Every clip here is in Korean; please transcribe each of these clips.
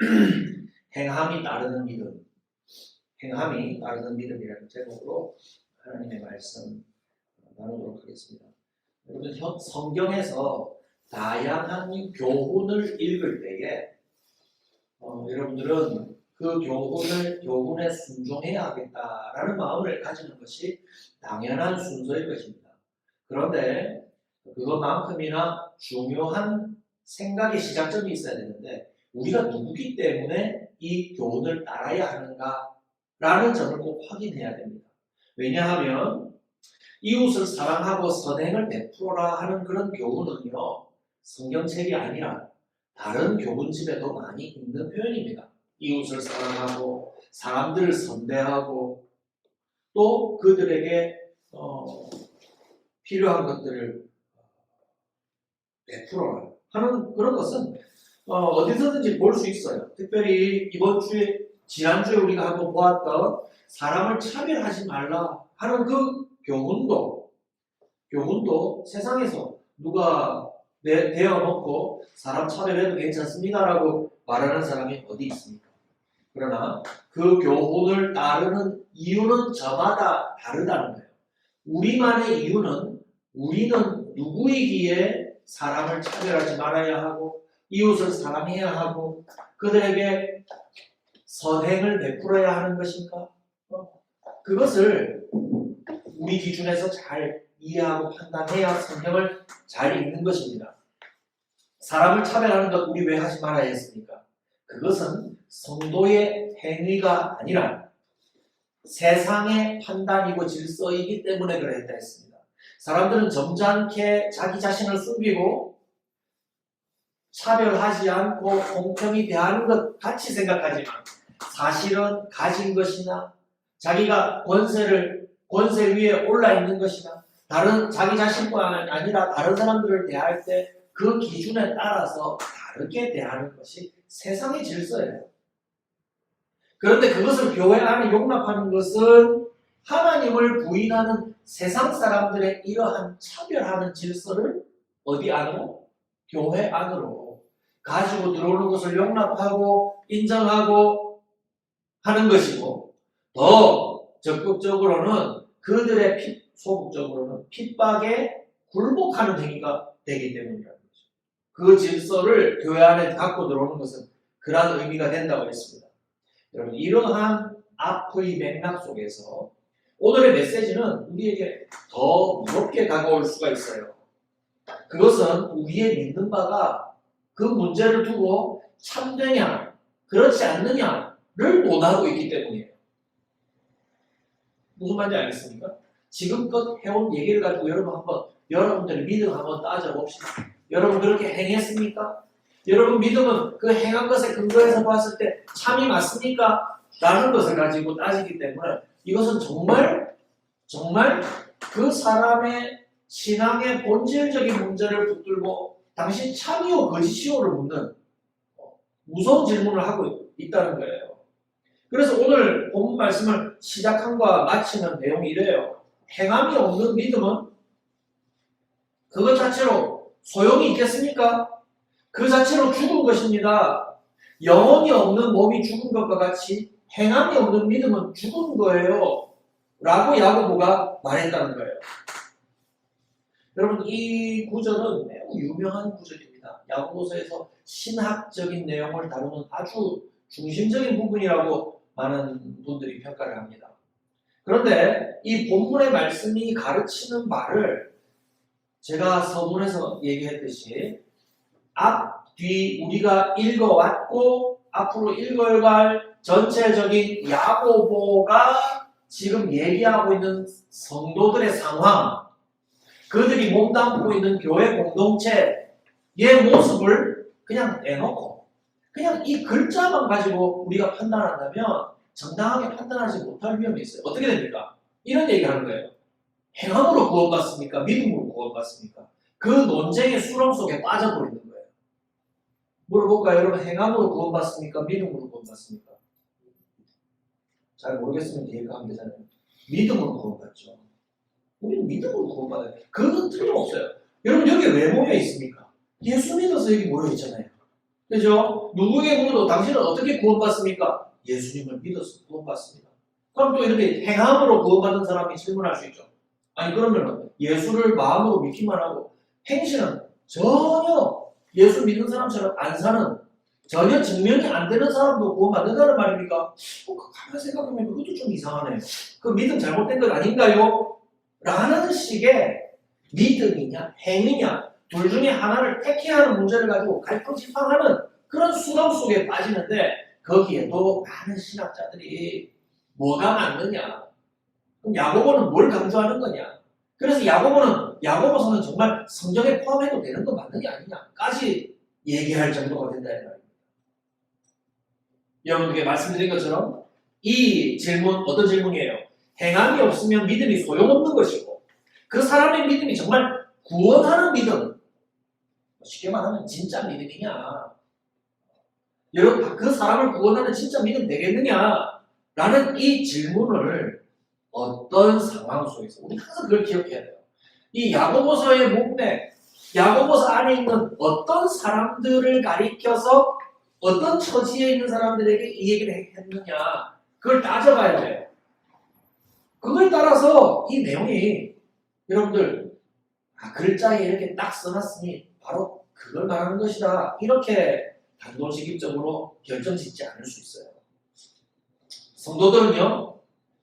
행함이 따르는 믿음, 행함이 따르는 믿음이라는 제목으로 하나님의 말씀 나누도록 하겠습니다. 여러분 현- 성경에서 다양한 교훈을 읽을 때에 어, 여러분들은 그 교훈을 교훈에 순종해야 하겠다라는 마음을 가지는 것이 당연한 순서일 것입니다. 그런데 그것만큼이나 중요한 생각의 시작점이 있어야 되는데 우리가 누구기 때문에 이 교훈을 따라야 하는가라는 점을 꼭 확인해야 됩니다. 왜냐하면 이웃을 사랑하고 선행을 베풀어라 하는 그런 교훈은요 성경책이 아니라 다른 교훈집에도 많이 있는 표현입니다. 이웃을 사랑하고 사람들을 선대하고 또 그들에게 어, 필요한 것들을 베풀어라 하는 그런 것은 어, 디서든지 볼 수 있어요. 특별히 이번 주에 지난주에 우리가 한번 보았던 사람을 차별하지 말라 하는 그 교훈도 교훈도 세상에서 누가 내, 대어놓고 사람 차별해도 괜찮습니다라고 말하는 사람이 어디 있습니까? 그러나 그 교훈을 따르는 이유는 저마다 다르다는 거예요. 우리만의 이유는 우리는 누구이기에 사람을 차별하지 말아야 하고 이웃을 사랑해야 하고 그들에게 선행을 베풀어야 하는 것인가? 어? 그것을 우리 기준에서 잘 이해하고 판단해야 성경을 잘 읽는 것입니다. 사람을 차별하는 것 우리 왜 하지 말아야 했습니까? 그것은 성도의 행위가 아니라 세상의 판단이고 질서이기 때문에 그랬다 했습니다. 사람들은 점잖게 자기 자신을 숨기고 차별하지 않고 공평히 대하는 것 같이 생각하지만 사실은 가진 것이나 자기가 권세를 권세 위에 올라 있는 것이나 다른 자기 자신뿐 아니라 다른 사람들을 대할 때 그 기준에 따라서 다르게 대하는 것이 세상의 질서예요. 그런데 그것을 교회 안에 용납하는 것은 하나님을 부인하는 세상 사람들의 이러한 차별하는 질서를 어디 안으로? 교회 안으로 가지고 들어오는 것을 용납하고 인정하고 하는 것이고 더 적극적으로는 그들의 핍, 소극적으로는 핍박에 굴복하는 행위가 되기 때문이라는 거죠. 그 질서를 교회 안에 갖고 들어오는 것은 그러한 의미가 된다고 했습니다. 여러분 이러한 앞의 맥락 속에서 오늘의 메시지는 우리에게 더 무겁게 다가올 수가 있어요. 그것은 우리의 믿는 바가 그 문제를 두고 참되냐, 그렇지 않느냐를 논하고 있기 때문이에요. 무슨 말인지 알겠습니까? 지금껏 해온 얘기를 가지고 여러분 한번 여러분들의 믿음 한번 따져봅시다. 여러분 그렇게 행했습니까? 여러분 믿음은 그 행한 것에 근거해서 봤을 때 참이 맞습니까? 라는 것을 가지고 따지기 때문에 이것은 정말 정말 그 사람의 신앙의 본질적인 문제를 붙들고 당신 참이요 거짓이요를 묻는 무서운 질문을 하고 있다는 거예요. 그래서 오늘 본 말씀을 시작한과 마치는 내용이 이래요. 행함이 없는 믿음은 그것 자체로 소용이 있겠습니까? 그 자체로 죽은 것입니다. 영혼이 없는 몸이 죽은 것과 같이 행함이 없는 믿음은 죽은 거예요. 라고 야고보가 말했다는 거예요. 여러분 이 구절은 매우 유명한 구절입니다. 야고보서에서 신학적인 내용을 다루는 아주 중심적인 부분이라고 많은 분들이 평가를 합니다. 그런데 이 본문의 말씀이 가르치는 말을 제가 서문에서 얘기했듯이 앞, 뒤 우리가 읽어왔고 앞으로 읽어갈 전체적인 야고보가 지금 얘기하고 있는 성도들의 상황, 그들이 몸담고 있는 교회 공동체의 모습을 그냥 내놓고 그냥 이 글자만 가지고 우리가 판단한다면 정당하게 판단하지 못할 위험이 있어요. 어떻게 됩니까? 이런 얘기 하는 거예요. 행함으로 구원받습니까? 믿음으로 구원받습니까? 그 논쟁의 수렁 속에 빠져버리는 거예요. 물어볼까요? 여러분 행함으로 구원받습니까? 믿음으로 구원받습니까? 잘 모르겠으면 이해가 안 되잖아요. 믿음으로 구원받죠. 우리는 믿음으로 구원받아요. 그건 틀림없어요. 여러분 여기 왜 모여 있습니까? 예수 믿어서 여기 모여 있잖아요. 그죠? 누구에게 물어도 당신은 어떻게 구원받습니까? 예수님을 믿어서 구원받습니다. 그럼 또 이렇게 행함으로 구원받은 사람이 질문할 수 있죠. 아니 그러면 예수를 마음으로 믿기만 하고 행실은 전혀 예수 믿는 사람처럼 안 사는 전혀 증명이 안 되는 사람도 구원받는다는 말입니까? 어, 그 가만히 생각하면 그것도 좀 이상하네요. 그 믿음 잘못된 것 아닌가요? 라는 식의 믿음이냐 행위냐 둘 중에 하나를 택해야 하는 문제를 가지고 갈팡질팡하는 그런 수렁 속에 빠지는데 거기에도 많은 신학자들이 뭐가 맞느냐 그럼 야고보는 뭘 강조하는 거냐 그래서 야고보는 야고보서는 정말 성경에 포함해도 되는 거 맞느냐 아니냐까지 얘기할 정도가 된다 이 말입니다. 여러분들께 말씀드린 것처럼 이 질문 어떤 질문이에요? 행함이 없으면 믿음이 소용없는 것이고 그 사람의 믿음이 정말 구원하는 믿음. 쉽게 말하면 진짜 믿음이냐? 여러분 그 사람을 구원하는 진짜 믿음 되겠느냐? 라는 이 질문을 어떤 상황 속에서 우리 항상 그걸 기억해야 돼요. 이 야고보서의 문맥 야고보서 안에 있는 어떤 사람들을 가리켜서 어떤 처지에 있는 사람들에게 이 얘기를 했느냐? 그걸 따져봐야 돼요 그걸 따라서 이 내용이 여러분들 아, 글자에 이렇게 딱 써놨으니 바로 그걸 말하는 것이다. 이렇게 단도직입적으로 결정짓지 않을 수 있어요. 성도들은요,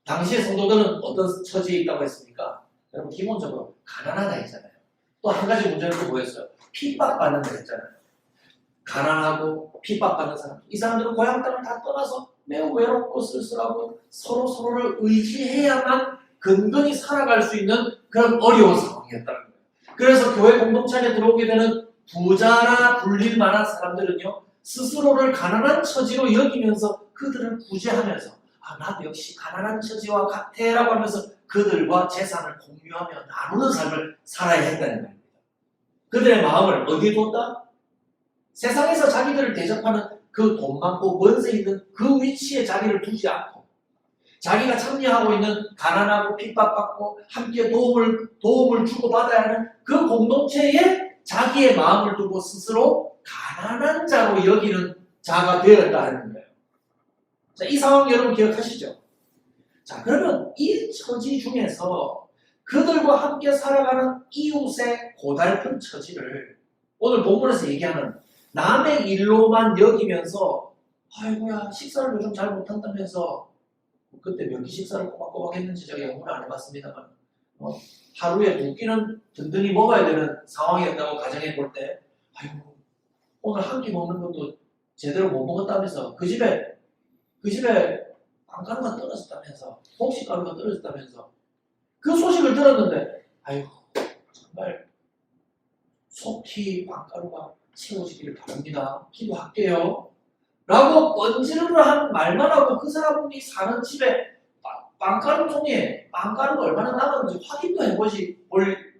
당시의 성도들은 어떤 처지에 있다고 했습니까? 여러분, 기본적으로 가난하다 했잖아요. 또 한 가지 문제는 또 뭐였어요? 핍박받는 다 했잖아요. 가난하고 핍박받는 사람. 이 사람들은 고향 땅을 다 떠나서 매우 외롭고 쓸쓸하고 서로 서로를 의지해야만 근근히 살아갈 수 있는 그런 어려운 상황이었다는 거예요. 그래서 교회 공동체 안에 들어오게 되는 부자라 불릴 만한 사람들은요, 스스로를 가난한 처지로 여기면서 그들을 구제하면서, 아, 나도 역시 가난한 처지와 같애라고 하면서 그들과 재산을 공유하며 나누는 삶을 살아야 했다는 말입니다. 그들의 마음을 어디에 뒀다? 세상에서 자기들을 대접하는 그 돈 많고 권세 있는 그 위치에 자기를 두지 않고 자기가 참여하고 있는 가난하고 핍박받고 함께 도움을 도움을 주고 받아야 하는 그 공동체에 자기의 마음을 두고 스스로 가난한 자로 여기는 자가 되었다 하는 거예요. 자, 이 상황 여러분 기억하시죠? 자, 그러면 이 처지 중에서 그들과 함께 살아가는 이웃의 고달픈 처지를 오늘 본문에서 얘기하는 남의 일로만 여기면서 아이고야 식사를 요즘 잘 못한다면서 그때 몇 끼 식사를 꼬박꼬박 했는지 제가 연구를 안 해봤습니다만 어, 하루에 두 끼는 든든히 먹어야 되는 상황이었다고 가정해 볼 때 아이고 오늘 한 끼 먹는 것도 제대로 못 먹었다면서 그 집에 그 집에 빵가루가 떨어졌다면서 곡식가루가 떨어졌다면서 그 소식을 들었는데 아이고 정말 속히 빵가루가 채워지기를 바랍니다. 기도할게요. 라고 번지르르 한 말만 하고 그 사람이 사는 집에 빵- 빵가루 통에 빵가루가 얼마나 남았는지 확인도 해보지 뭘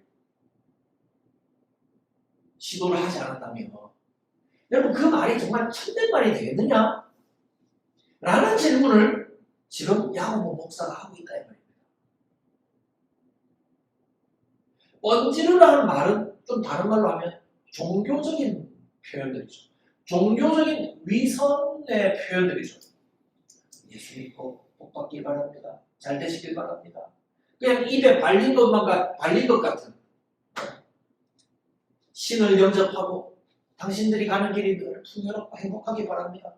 시도를 하지 않았다면 여러분 그 말이 정말 참된 말이 되겠느냐? 라는 질문을 지금 야고보 목사가 하고 있다 이 말입니다. 번지르르 한 말은 좀 다른 말로 하면 종교적인 표현들이죠. 종교적인 위선의 표현들이죠. 예수 믿고 복 받길 바랍니다. 잘 되시길 바랍니다. 그냥 입에 발린 것만 가, 발린 것 같은 신을 영접하고 당신들이 가는 길이 늘 풍요롭고 행복하기 바랍니다.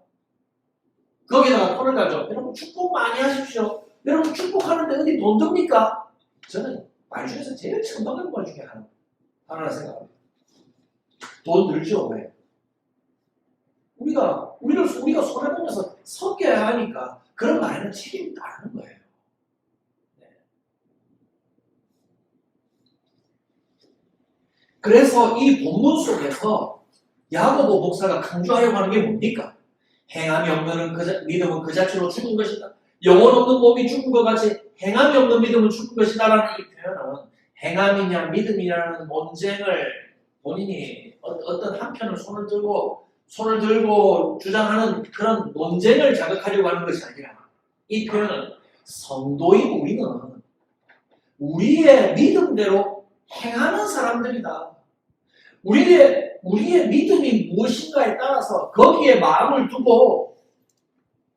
거기다가 돈을 가져. 여러분 축복 많이 하십시오. 여러분 축복하는데 어디 돈 듭니까? 저는 말 중에서 제일 천박한 말 중에 하나, 하나라 생각합니다. 돈 늘죠, 왜? 우리가, 우리를, 우리가 손해 보면서 섞여야 하니까 그런 말에는 책임이 다르는 거예요. 네. 그래서 이 본문 속에서 야고보 목사가 강조하려고 하는 게 뭡니까? 행함이 없는 그 자, 믿음은 그 자체로 죽은 것이다. 영혼 없는 몸이 죽은 것 같이 행함이 없는 믿음은 죽은 것이다라는 이 표현은 행함이냐 믿음이냐는 논쟁을 본인이 어- 어떤 한편을 손을 들고 손을 들고 주장하는 그런 논쟁을 자극하려고 하는 것이 아니라 이 표현은 성도인 우리는 우리의 믿음대로 행하는 사람들이다. 우리의 우리의 믿음이 무엇인가에 따라서 거기에 마음을 두고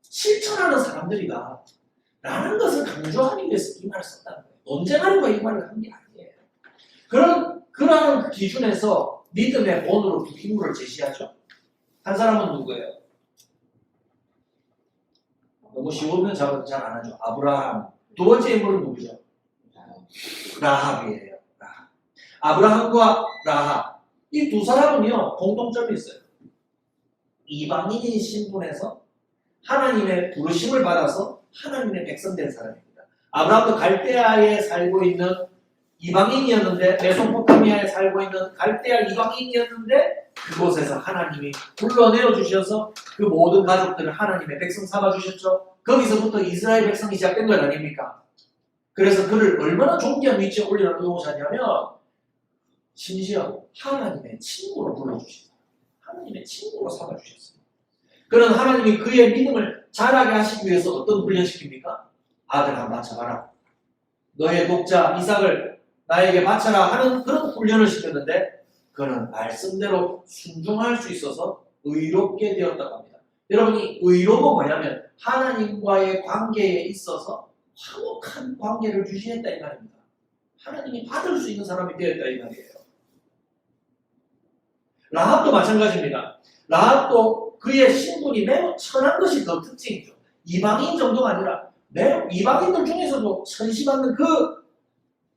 실천하는 사람들이다. 라는 것을 강조하기 위해서 이 말을 썼다는 거예요. 논쟁하려고 이 말을 한 게 아니에요. 그런, 그러한 기준에서 믿음의 본으로 두 인물을 제시하죠. 한 사람은 누구예요? 너무 쉬우면 잘안 하죠. 아브라함. 두 번째 인물은 누구죠? 라합이에요. 라합. 아브라함과 라합. 이 두 사람은요, 공통점이 있어요. 이방인인 신분에서 하나님의 부르심을 받아서 하나님의 백성 된 사람입니다. 아브라함도 갈대아에 살고 있는 이방인이었는데 메소포 타미아에 살고 있는 갈대아 이방인이었는데 그곳에서 하나님이 불러내어 주셔서 그 모든 가족들을 하나님의 백성 삼아 주셨죠. 거기서부터 이스라엘 백성이 시작된 것 아닙니까? 그래서 그를 얼마나 존귀한 위치에 올려놓으셨냐면 심지어 하나님의 친구로 불러주셨어요. 하나님의 친구로 삼아주셨어요. 그런 하나님이 그의 믿음을 자라게 하시기 위해서 어떤 훈련시킵니까? 아들 한 바쳐봐라. 너의 독자 이삭을 나에게 바쳐라 하는 그런 훈련을 시켰는데 그는 말씀대로 순종할 수 있어서 의롭게 되었다고 합니다. 여러분이 의로가 뭐냐면 하나님과의 관계에 있어서 화목한 관계를 유지했다 이 말입니다. 하나님이 받을 수 있는 사람이 되었다 이 말이에요. 라합도 마찬가지입니다. 라합도 그의 신분이 매우 천한 것이 더 특징이죠. 이방인 정도가 아니라 매우 이방인들 중에서도 천시받는 그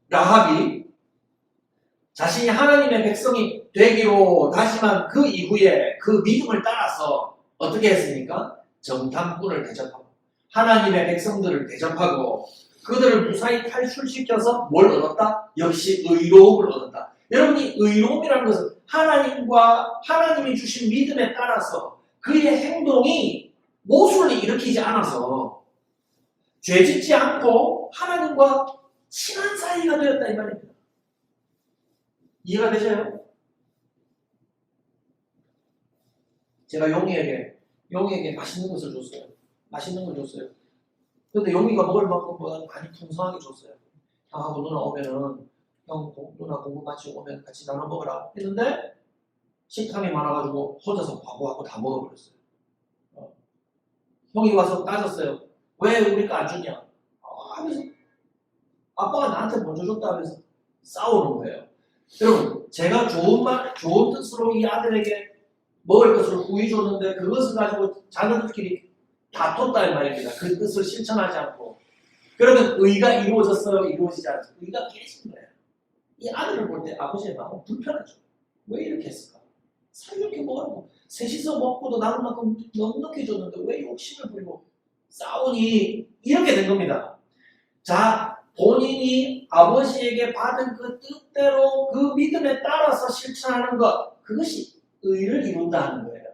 라합이 자신이 하나님의 백성이 되기로 다짐한 그 이후에 그 믿음을 따라서 어떻게 했습니까? 정탐꾼을 대접하고 하나님의 백성들을 대접하고 그들을 무사히 탈출시켜서 뭘 얻었다? 역시 의로움을 얻었다. 여러분이 의로움이라는 것은 하나님과 하나님이 주신 믿음에 따라서 그의 행동이 모순을 일으키지 않아서 죄짓지 않고 하나님과 친한 사이가 되었다 이 말입니다. 이해가 되세요? 제가 용이에게 용이에게 맛있는 것을 줬어요. 맛있는 걸 줬어요. 근데 용이가 먹을 만큼보다 많이 풍성하게 줬어요. 형하고 누나 오면은 형 고- 누나 공부 마치고 오면 같이 나눠 먹으라 했는데 식탐이 많아가지고 혼자서 과구하고 다 먹어버렸어요. 어. 형이 와서 따졌어요. 왜 우리가 안 주냐? 아, 하면서 아빠가 나한테 먼저 줬다 하면서 싸우는 거예요. 여러분, 제가 좋은 말, 좋은 뜻으로 이 아들에게 먹을 것을 후히 줬는데 그것을 가지고 자녀들끼리 다퉜다 이 말입니다. 그 뜻을 실천하지 않고. 그러면 의가 이루어졌어요? 이루어지지 않았어요? 의가 깨진 거예요. 이 아들을 볼 때 아버지의 마음은 불편하죠. 왜 이렇게 했을까? 사이좋게 먹으라고. 셋이서 먹고도 나눌 만큼 넉넉히 줬는데 왜 욕심을 부리고 싸우니? 이렇게 된 겁니다. 자, 본인이 아버지에게 받은 그 뜻대로 그 믿음에 따라서 실천하는 것, 그것이 의를 이룬다는 거예요.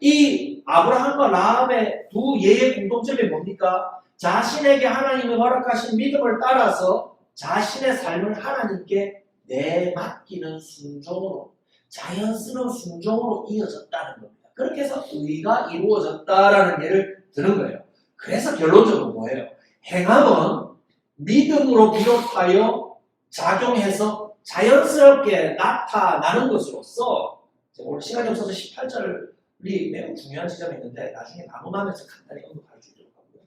이 아브라함과 라합의 두 예의 공통점이 뭡니까? 자신에게 하나님이 허락하신 믿음을 따라서 자신의 삶을 하나님께 내맡기는 순종으로 자연스러운 순종으로 이어졌다는 겁니다. 그렇게 해서 의가 이루어졌다라는 예를 드는 거예요. 그래서 결론적으로 뭐예요? 행함은 믿음으로 비롯하여 작용해서 자연스럽게 나타나는 것으로서 오늘 시간이 없어서 18절이 매우 중요한 지점이 있는데 나중에 나눔하면서 간단히 언급할 수 있도록 하고요.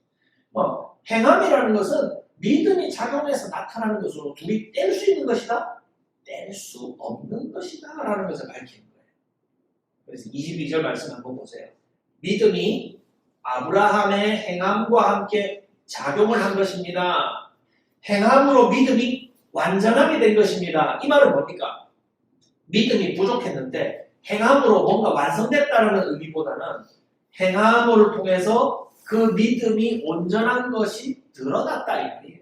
어, 행함이라는 것은 믿음이 작용해서 나타나는 것으로 둘이 뗄 수 있는 것이다? 뗄 수 없는 것이다 라는 것을 밝히는 거예요. 그래서 22절 말씀 한번 보세요. 믿음이 아브라함의 행함과 함께 작용을 한 것입니다. 행함으로 믿음이 완전하게 된 것입니다. 이 말은 뭡니까? 믿음이 부족했는데 행함으로 뭔가 완성됐다는 의미보다는 행함을 통해서 그 믿음이 온전한 것이 드러났다 이 말이에요.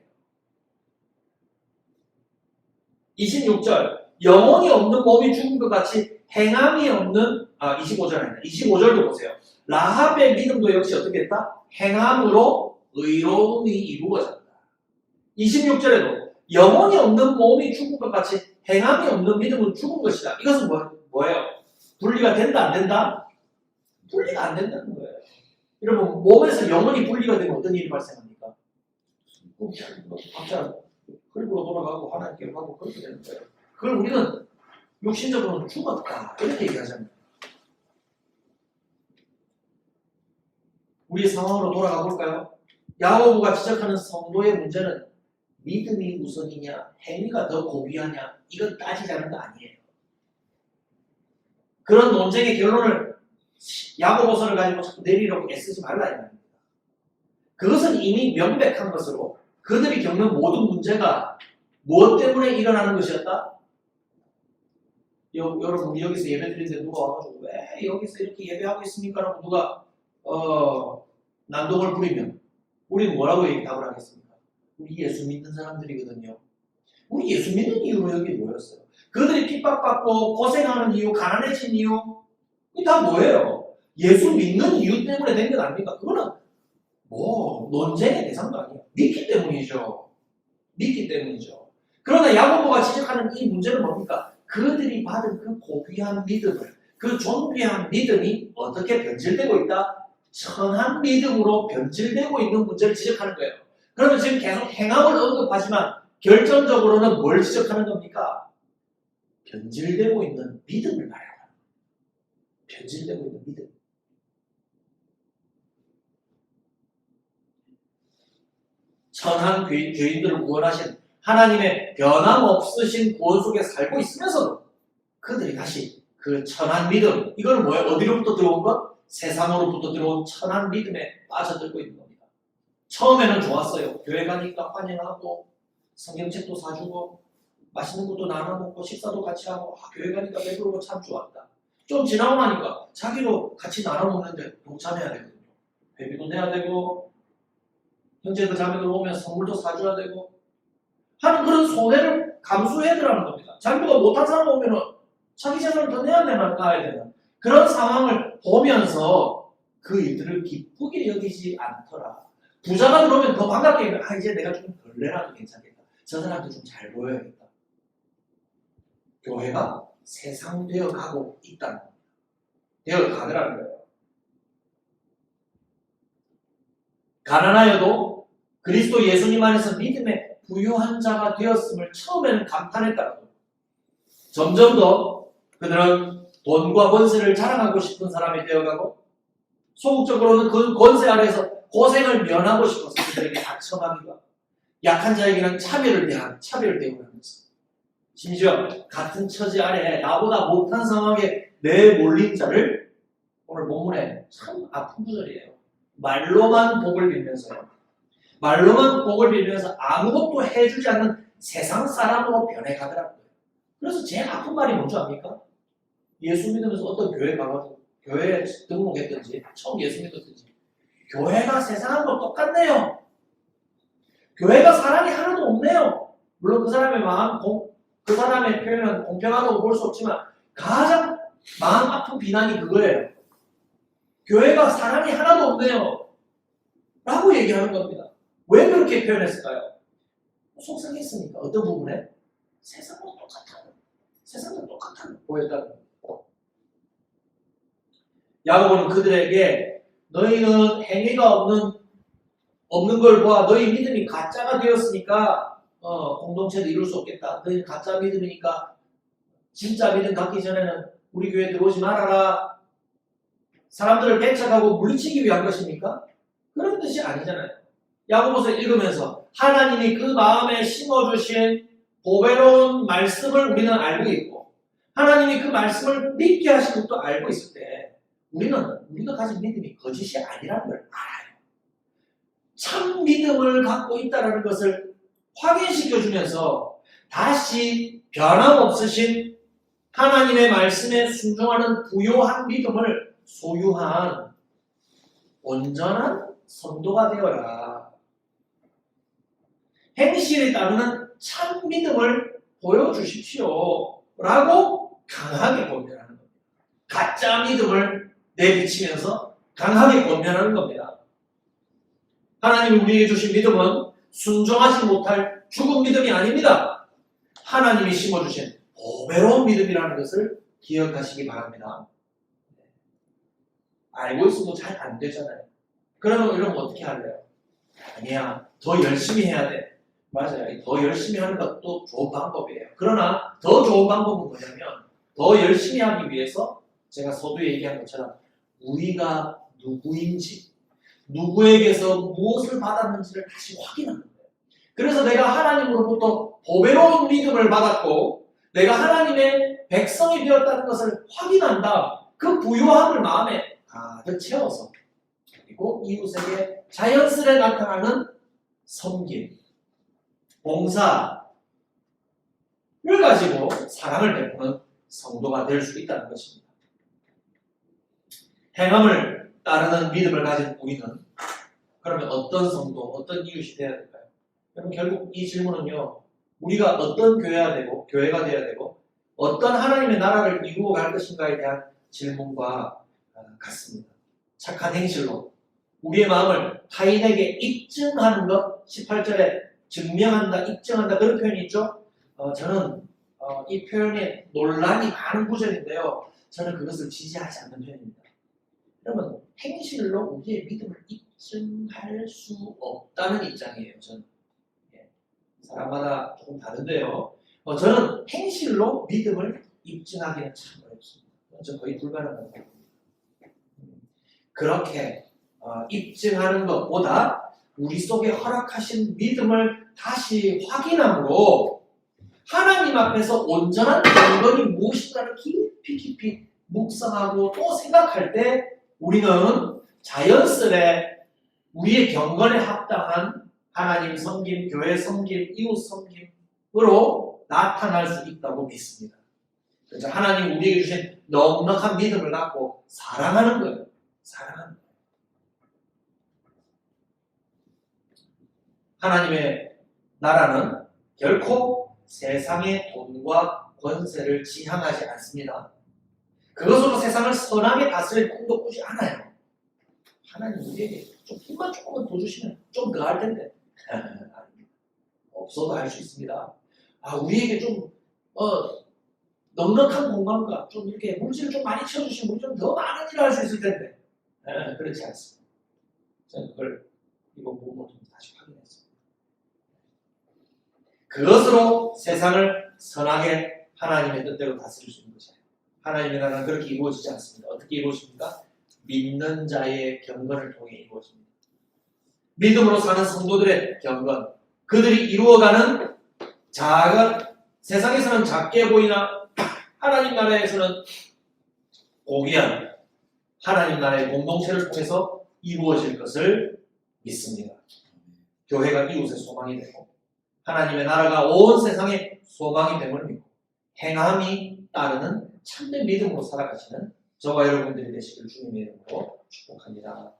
26절 영혼이 없는 몸이 죽은 것 같이 행함이 없는 아 25절 아니다. 25절도 보세요. 라합의 믿음도 역시 어떻게 했다? 행함으로 의로움이 이루어졌다. 26절에도 영혼이 없는 몸이 죽은 것 같이 행함이 없는 믿음은 죽은 것이다. 이것은 뭐, 뭐예요? 분리가 된다 안 된다? 분리가 안 된다는 거예요. 여러분 몸에서 영혼이 분리가 되면 어떤 일이 발생합니까? 각자 흙으로 돌아가고 하나님께 가고 그렇게 되는 거예요. 그걸 우리는 육신적으로는 죽었다. 이렇게 얘기하잖아요. 우리 상황으로 돌아가 볼까요? 야고보가 지적하는 성도의 문제는 믿음이 우선이냐, 행위가 더 고귀하냐, 이건 따지자는 거 아니에요. 그런 논쟁의 결론을 야고보서를 가지고 내리려고 애쓰지 말라 이 말입니다. 그것은 이미 명백한 것으로 그들이 겪는 모든 문제가 무엇 때문에 일어나는 것이었다? 여, 여러분 여기서 예배 드리는데 누가 와가지고 왜 여기서 이렇게 예배하고 있습니까? 라고 누가 어, 난동을 부리면 우리는 뭐라고 얘기 답을 하겠습니까? 우리 예수 믿는 사람들이거든요. 우리 예수 믿는 이유로 여기 모였어요. 그들이 핍박받고 고생하는 이유, 가난해진 이유, 다 뭐예요? 예수 믿는 이유 때문에 된것 아닙니까? 그거는 뭐 논쟁의 대상도 아니에요. 믿기 때문이죠. 믿기 때문이죠. 그러나 야고보가 지적하는 이 문제는 뭡니까? 그들이 받은 그 고귀한 믿음을, 그 존귀한 믿음이 어떻게 변질되고 있다? 천한 믿음으로 변질되고 있는 문제를 지적하는 거예요. 그러면 지금 계속 행함을 언급하지만 결정적으로는 뭘 지적하는 겁니까? 변질되고 있는 믿음을 말해요. 변질되고 있는 믿음. 천한 죄- 죄인들을 구원하신 하나님의 변함없으신 구원 속에 살고 있으면서도 그들이 다시 그 천한 믿음, 이거는 뭐예요? 어디로부터 들어온 것? 세상으로부터 들어온 천한 믿음에 빠져들고 있는 겁니다. 처음에는 좋았어요. 교회 가니까 환영하고 성경책도 사주고 맛있는 것도 나눠 먹고 식사도 같이 하고 아, 교회 가니까 배부르고 참 좋았다. 좀 지나고 나니까 자기도 같이 나눠 먹는데 동참해야 되거든요. 회비도 내야 되고 형제들 자매들 오면 선물도 사줘야 되고 하는 그런 손해를 감수해야 되라는 겁니다. 자기가 못한 사람 오면은 자기 재산을 더 내야 되나 나야 되나 그런 상황을 보면서 그 일들을 기쁘게 여기지 않더라. 부자가 들어오면 더 반갑게 얘기해. 아 이제 내가 좀덜 내놔도 괜찮겠다. 저 사람도 좀 잘 보여야겠다. 교회가 세상 되어 가고 있다는 겁니다. 되어 가더라는 거예요. 가난하여도 그리스도 예수님 안에서 믿음의 부유한 자가 되었음을 처음에는 감탄했다고. 점점 더 그들은 돈과 권세를 자랑하고 싶은 사람이 되어가고 소극적으로는 그 권세 아래에서 고생을 면하고 싶어서 그들에게 닥쳐가기가 약한 자에게는 차별을 대한 차별을 대우하면서 심지어 같은 처지 아래 나보다 못한 상황에 내 몰린 자를 오늘 본문에 참 아픈 구절이에요. 말로만 복을 빌면서요. 말로만 복을 빌면서 아무것도 해주지 않는 세상 사람으로 변해가더라고요. 그래서 제일 아픈 말이 뭔지 압니까? 예수 믿으면서 어떤 교회 가가지고 교회에 등록했든지 처음 예수 믿었든지 교회가 세상하고 똑같네요. 교회가 사랑이 하나도 없네요. 물론 그 사람의 마음, 공- 그 사람의 표현은 공평하다고 볼 수 없지만 가장 마음 아픈 비난이 그거예요. 교회가 사랑이 하나도 없네요. 라고 얘기하는 겁니다. 왜 그렇게 표현했을까요? 속상했으니까. 어떤 부분에? 세상과 똑같아. 세상과 똑같아. 보였다는. 야고보는 그들에게 너희는 행위가 없는 없는 걸 보아 너희 믿음이 가짜가 되었으니까 어, 공동체도 이룰 수 없겠다. 너희 가짜 믿음이니까 진짜 믿음 갖기 전에는 우리 교회 들어오지 말아라. 사람들을 배척하고 물리치기 위한 것입니까? 그런 뜻이 아니잖아요. 야고보서 읽으면서 하나님이 그 마음에 심어주신 보배로운 말씀을 우리는 알고 있고 하나님이 그 말씀을 믿게 하신 것도 알고 있을 때 우리는 우리가 가진 믿음이 거짓이 아니라는 걸 알아요. 참 믿음을 갖고 있다는 것을 확인시켜 주면서 다시 변함없으신 하나님의 말씀에 순종하는 부요한 믿음을 소유한 온전한 성도가 되어라. 행실에 따르는 참 믿음을 보여주십시오. 라고 강하게 권면하는 겁니다. 가짜 믿음을 내비치면서 강하게 권면하는 겁니다. 하나님이 우리에게 주신 믿음은 순종하지 못할 죽은 믿음이 아닙니다. 하나님이 심어주신 보배로운 믿음이라는 것을 기억하시기 바랍니다. 알고 있어도 잘 안 되잖아요. 그러면 이러면 어떻게 할래요? 아니야. 더 열심히 해야 돼. 맞아요. 더 열심히 하는 것도 좋은 방법이에요. 그러나 더 좋은 방법은 뭐냐면 더 열심히 하기 위해서 제가 서두에 얘기한 것처럼 우리가 누구인지 누구에게서 무엇을 받았는지를 다시 확인하는 거예요. 그래서 내가 하나님으로부터 보배로운 믿음을 받았고 내가 하나님의 백성이 되었다는 것을 확인한 다. 그 부요함을 마음에 가득 채워서 그리고 이웃에게 자연스레 나타나는 섬김, 봉사를 가지고 사랑을 베푸는 성도가 될 수 있다는 것입니다. 행함을 따르는 믿음을 가진 우리는 그러면 어떤 성도, 어떤 이웃이 되어야 될까요? 여러분 결국 이 질문은요. 우리가 어떤 교회가 되고 교회가 되어야 되고 어떤 하나님의 나라를 이루어 갈 것인가에 대한 질문과 아, 같습니다. 착한 행실로 우리의 마음을 타인에게 입증하는 것 18절에 증명한다, 입증한다 그런 표현이 있죠. 어, 저는 어, 이 표현에 논란이 많은 구절인데요. 저는 그것을 지지하지 않는 편입니다. 여러분 행실로 우리의 믿음을 입증할 수 없다는 입장이에요. 저는 예. 사람마다 조금 다른데요. 어, 저는 행실로 믿음을 입증하기는 참 어렵습니다. 저 거의 불가능하다고 봅니다. 음, 그렇게 어, 입증하는 것보다 우리 속에 허락하신 믿음을 다시 확인함으로 하나님 앞에서 온전한 경건이 무엇인가를 깊이 깊이 묵상하고 또 생각할 때 우리는 자연스레 우리의 경건에 합당한 하나님 섬김, 교회 섬김, 이웃 섬김으로 나타날 수 있다고 믿습니다. 그래서 하나님 우리에게 주신 넉넉한 믿음을 갖고 사랑하는 거예요. 사랑하는. 하나님의 나라는 결코 세상의 돈과 권세를 지향하지 않습니다. 그것으로 세상을 선하게 다스릴 꿈도 꾸지 않아요. 하나님 우리에게 좀 힘만 조금만 더 주시면 좀 더 할 텐데. 없어도 할 수 있습니다. 아, 우리에게 좀, 어, 넉넉한 공간과 좀 이렇게 물질을 좀 많이 채워주시면 좀 더 많은 일을 할 수 있을 텐데. 에, 그렇지 않습니다. 저는 그걸 이번 부분을 좀 다시 확인했습니다. 그것으로 세상을 선하게 하나님의 뜻대로 다스릴 수 있는 것이에요. 하나님의 나라는 그렇게 이루어지지 않습니다. 어떻게 이루어집니까? 믿는 자의 경건을 통해 이루어집니다. 믿음으로 사는 성도들의 경건, 그들이 이루어가는 작은 세상에서는 작게 보이나 하나님 나라에서는 고귀한 하나님 나라의 공동체를 통해서 이루어질 것을 믿습니다. 교회가 이웃의 소망이 되고 하나님의 나라가 온 세상의 소망이 됨을 믿고 행함이 따르는 참된 믿음으로 살아가시는 저와 여러분들이 되시길 주님의 이름으로 축복합니다.